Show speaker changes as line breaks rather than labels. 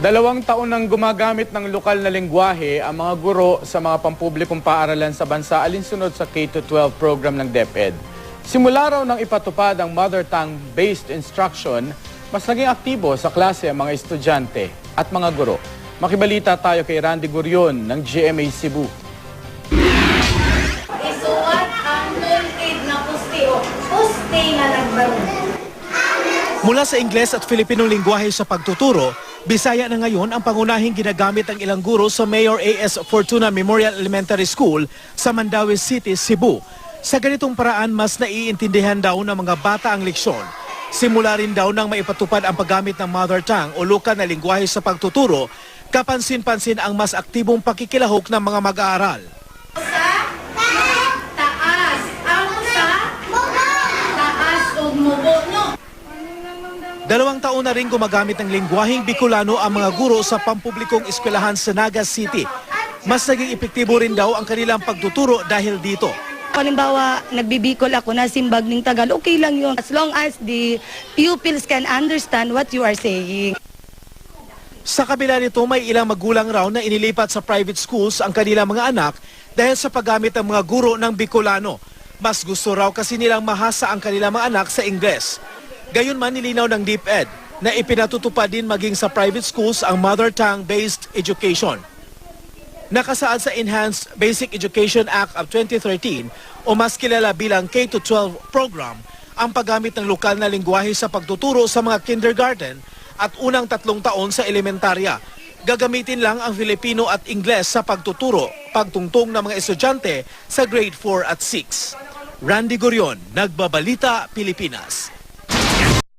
Dalawang taon nang gumagamit ng lokal na lengguwahe ang mga guro sa mga pampublikong paaralan sa bansa alinsunod sa K-12 program ng DepEd. Simula raw nang ipatupad ang mother tongue-based instruction, mas naging aktibo sa klase ang mga estudyante at mga guro. Makibalita tayo kay Randy Gurion ng GMA Cebu.
Isuwat ang multid na pusti o pusti nga nagbalon.
Mula sa Ingles at Filipinong lingwahe sa pagtuturo, Bisaya na ngayon ang pangunahing ginagamit ng ilang guro sa Mayor A.S. Fortuna Memorial Elementary School sa Mandawi City, Cebu. Sa ganitong paraan, mas naiintindihan daw ng mga bata ang leksyon. Simula rin daw nang maipatupad ang paggamit ng mother tongue o lokal na lingwahe sa pagtuturo, kapansin-pansin ang mas aktibong pakikilahok ng mga mag-aaral. Dalawang taon na rin gumagamit ng lingwaheng Bicolano ang mga guro sa pampublikong eskwelahan sa Naga City. Mas naging epektibo rin daw ang kanilang pagtuturo dahil dito.
Halimbawa, nagbibikol ako na simbag ng Tagal, okay lang yun. As long as the pupils can understand what you are saying.
Sa kabila nito, may ilang magulang raw na inilipat sa private schools ang kanilang mga anak dahil sa paggamit ng mga guro ng Bicolano. Mas gusto raw kasi nilang mahasa ang kanilang mga anak sa Ingles. Gayunman nilinaw ng DepEd na ipinatutupad din maging sa private schools ang mother tongue-based education. Nakasaad sa Enhanced Basic Education Act of 2013 o mas kilala bilang K-12 program ang paggamit ng lokal na lingwahe sa pagtuturo sa mga kindergarten at unang tatlong taon sa elementarya. Gagamitin lang ang Filipino at Ingles sa pagtuturo, pagtungtong ng mga estudyante sa grade 4 at 6. Randy Gorion, Nagbabalita, Pilipinas.